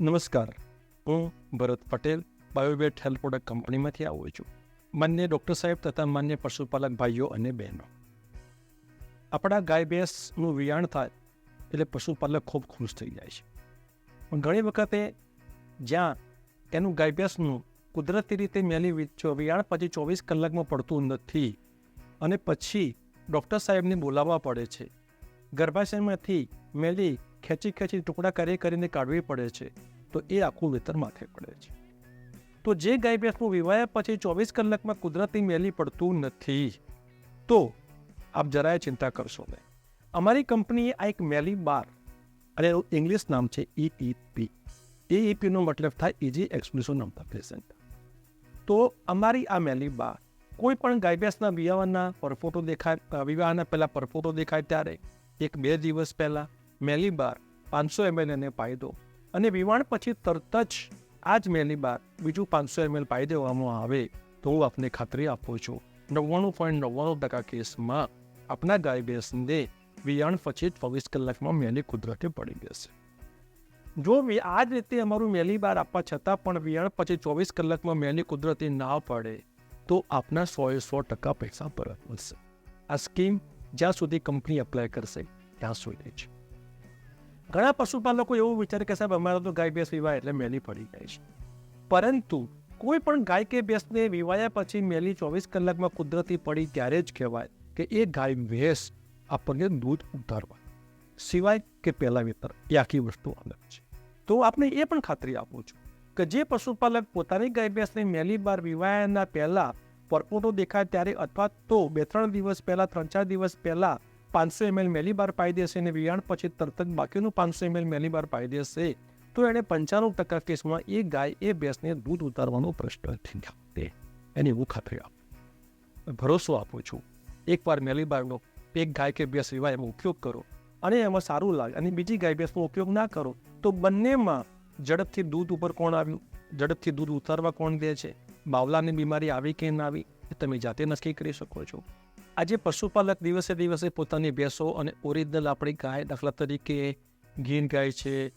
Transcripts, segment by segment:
નમસ્કાર. હું Bharat Patel બાયોબેટ health product કંપનીમાંથી આવું છું. માન્ય ડૉક્ટર સાહેબ તથા માન્ય પશુપાલક ભાઈઓ અને બહેનો. આપણા ગાય ભેંસનું વિયાણ થાય એટલે પશુપાલક ખૂબ ખુશ થઈ જાય છે. પણ ઘણી વખતે જ્યાં એનું ગાય ભેંસનું કુદરતી રીતે મેલી વિયાણ પછી ચોવીસ કલાકમાં પડતું નથી અને પછી ડૉક્ટર સાહેબને બોલાવવા પડે છે. ગર્ભાશયમાંથી મેલી ખેંચી ખેંચી ટુકડા કરી કરીને કાઢવી પડે છે, તો એ આખું વેતર માથે પડે છે. તો જે ગાય ભેંસનું વિવાહ પછી ચોવીસ કલાકમાં કુદરતી મેલી પડતું નથી. તો આપ જરાય ચિંતા કરશો નહીં. અમારી કંપનીએ આ એક મેલી બાર, અને એનું ઇંગ્લિશ નામ છે ઈઈપી ઈઈપીનો મતલબ થાય easy expression of the patient. તો અમારી આ મેલી બાર, કોઈ પણ ગાય ભેંસના વિવાહના પરફોટો દેખાય વિવાહના પહેલાં પરફોટો દેખાય ત્યારે, એક બે દિવસ પહેલાં મેલી બાર, પાંચસો એમએલ એને પાઈ દો. અને વિવાણ પછી તરત જ આ જ મેલીબાર બીજું પાંચસો એમએલ પાઈ દેવામાં આવે, તો હું આપને ખાતરી આપું છું. નવ્વાણું પોઈન્ટ નવ્વાણું ટકા કેસમાં આપના ગાય ભેંસને વિયાણ પછી ચોવીસ કલાકમાં મેલી કુદરતે પડી જશે જો આ જ રીતે અમારું મેલી બાર આપવા છતાં પણ વિયાણ પછી ચોવીસ કલાકમાં મેલી કુદરતી ના પડે, તો આપના સોએ સો ટકા પૈસા પરત મળશે. આ સ્કીમ જ્યાં સુધી કંપની એપ્લાય કરશે, ત્યાં સુધી છે ઘણા પશુપાલકો એવું વિચારે કે સાહેબ, અમારા તો ગાય ભેંસ વિવાહ એટલે મેલી પડી જાય છે. પરંતુ કોઈ પણ ગાય કે ભેંસને વિવાયા પછી મેલી ચોવીસ કલાકમાં કુદરતી પડી ત્યારે જ કહેવાય કે એ ગાય ભેંસ આપણને દૂધ ઉતારવા, સિવાય કે પહેલા વેતર એ આખી વસ્તુ અલગ છે. તો આપણે એ પણ ખાતરી આપું છું કે જે પશુપાલક પોતાની ગાય ભેંસને મેલી બાર વિવાયાના પહેલાં પરપોટો દેખાય ત્યારે અથવા તો બે ત્રણ દિવસ પહેલાં, ત્રણ ચાર દિવસ પહેલા પાંચસો એમએલ મેલી બાર પાઈ દેશે અને વિયાણ પછી તરત જ બાકીનું પાંચસો એમએલ મેલી બાર પાઈ દેશે તો એણે પંચાણું ટકા કેસમાં એ ગાય, એ ભેંસને દૂધ ઉતારવાનો પ્રશ્ન એની હું ખાતરી આપું ભરોસો આપું છું. એકવાર મેલી બારનો એક ગાય કે ભેંસ સિવાય એમાં ઉપયોગ કરો અને એમાં સારું લાગે અને બીજી ગાય ભેંસનો ઉપયોગ ના કરો, તો બંનેમાં ઝડપથી દૂધ ઉપર કોણ આવ્યું? ઝડપથી દૂધ ઉતારવા કોણ દે છે? બાવલાની બીમારી આવી કે ના આવી, એ તમે જાતે નક્કી કરી શકો છો. આજે પશુપાલક દિવસે દિવસે પોતાની ભેંસો અને ઓરિજિનલ આપણી ગાય દાખલા તરીકે ગીર ગાય છે,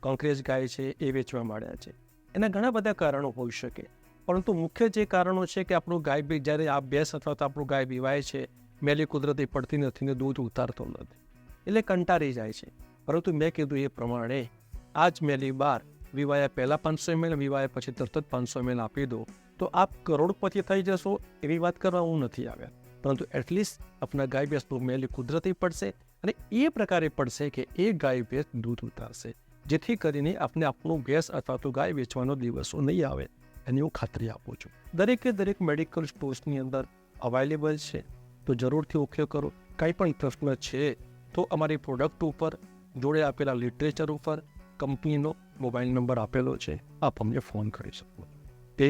કોંક્રેજ ગાય છે એ વેચવા માંડ્યા છે. એના ઘણા બધા કારણો હોઈ શકે. પરંતુ મુખ્ય જે કારણો છે કે આપણું ગાય બી જ્યારે આ ભેંસ અથવા તો આપણું ગાય બીવાય છે, મેલી કુદરતી પડતી નથી ને દૂધ ઉતારતો નથી. એટલે કંટાળી જાય છે. પરંતુ મેં કીધું એ પ્રમાણે આ જ મેલી બાર વિવાયા પહેલાં પાંચસો એમએલ વિવાયા પછી તરત જ પાંચસો એમએલ આપી દો, તો આપ કરોડપતિ થઈ જશો એવી વાત કરવા હું નથી આવ્યા. પરંતુ એટલીસ્ટ આપણા ગાય ભેંસનું મેલી કુદરતી પડશે અને એ પ્રકારે પડશે કે એ ગાય ભેંસ દૂધ ઉતારશે, જેથી કરીને આપને આપણું ભેંસ અથવા તો ગાય વેચવાનો દિવસો નહીં આવે એની હું ખાતરી આપું છું. દરેકે દરેક મેડિકલ સ્ટોર્સની અંદર અવેલેબલ છે, તો જરૂરથી ઉપયોગ કરો. કંઈ પણ પ્રશ્ન છે, તો અમારી પ્રોડક્ટ ઉપર જોડે આપેલા લિટરેચર ઉપર કંપનીનો મોબાઈલ નંબર આપેલો છે, આપ અમને ફોન કરી શકો તે